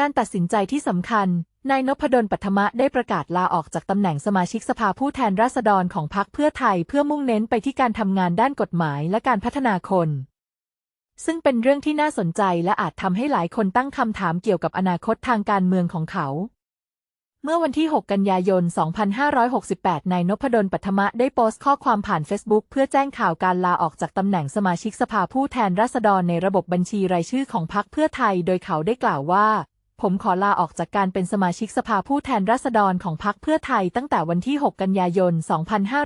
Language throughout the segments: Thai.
การตัดสินใจที่สำคัญ นายนพดลปัทมะได้ประกาศลาออกจากตำแหน่งสมาชิกสภาผู้แทนราษฎรของพรรคเพื่อไทยเพื่อมุ่งเน้นไปที่การทำงานด้านกฎหมายและการพัฒนาคน ซึ่งเป็นเรื่องที่น่าสนใจและอาจทำให้หลายคนตั้งคำถามเกี่ยวกับอนาคตทางการเมืองของเขาเมื่อวันที่ 6 กันยายน 2568 นายนพดลปัทมะได้โพสต์ข้อความผ่านเฟซบุ๊กเพื่อแจ้งข่าวการลาออกจากตำแหน่งสมาชิกสภาผู้แทนราษฎรในระบบบัญชีรายชื่อของพรรคเพื่อไทย โดยเขาได้กล่าวว่า ผมขอลาออกจากการเป็นสมาชิกสภาผู้แทนราษฎรของพรรคเพื่อไทยตั้งแต่วันที่ 6 กันยายน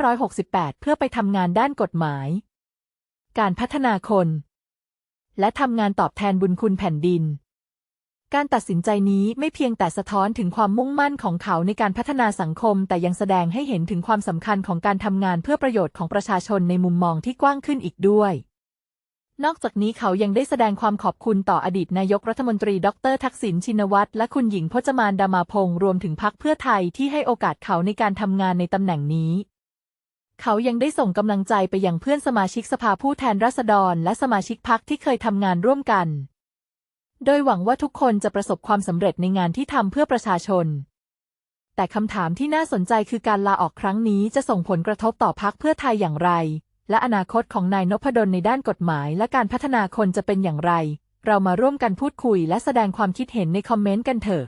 2568 เพื่อไปทำงานด้านกฎหมาย การพัฒนาคน และทำงานตอบแทนบุญคุณแผ่นดิน การตัดสินใจนี้ไม่เพียงแต่สะท้อนถึงความมุ่งมั่นของเขาในการพัฒนาสังคม แต่ยังแสดงให้เห็นถึงความสำคัญของการทำงานเพื่อประโยชน์ของประชาชนในมุมมองที่กว้างขึ้นอีกด้วย นอกจากนี้เขายังได้แสดงความขอบคุณต่ออดีตนายกรัฐมนตรี ดร ทักษิณชินวัตร และคุณหญิงพจมานดามาพงศ์รวมถึงพรรคเพื่อไทยที่ให้โอกาสเขาในการทำงานในตำแหน่งนี้ เขายังได้ส่งกำลังใจไปยังเพื่อนสมาชิกสภาผู้แทนราษฎร และสมาชิกพรรคที่เคยทำงานร่วมกัน โดยหวังว่าทุกคนจะประสบความสำเร็จในงานที่ทำเพื่อประชาชน แต่คำถามที่น่าสนใจคือการลาออกครั้งนี้จะส่งผลกระทบต่อพรรคเพื่อไทยอย่างไร และอนาคตของนายนพดลในด้านกฎหมายและการพัฒนาคนจะเป็นอย่างไร เรามาร่วมกันพูดคุยและแสดงความคิดเห็นในคอมเมนต์กันเถอะ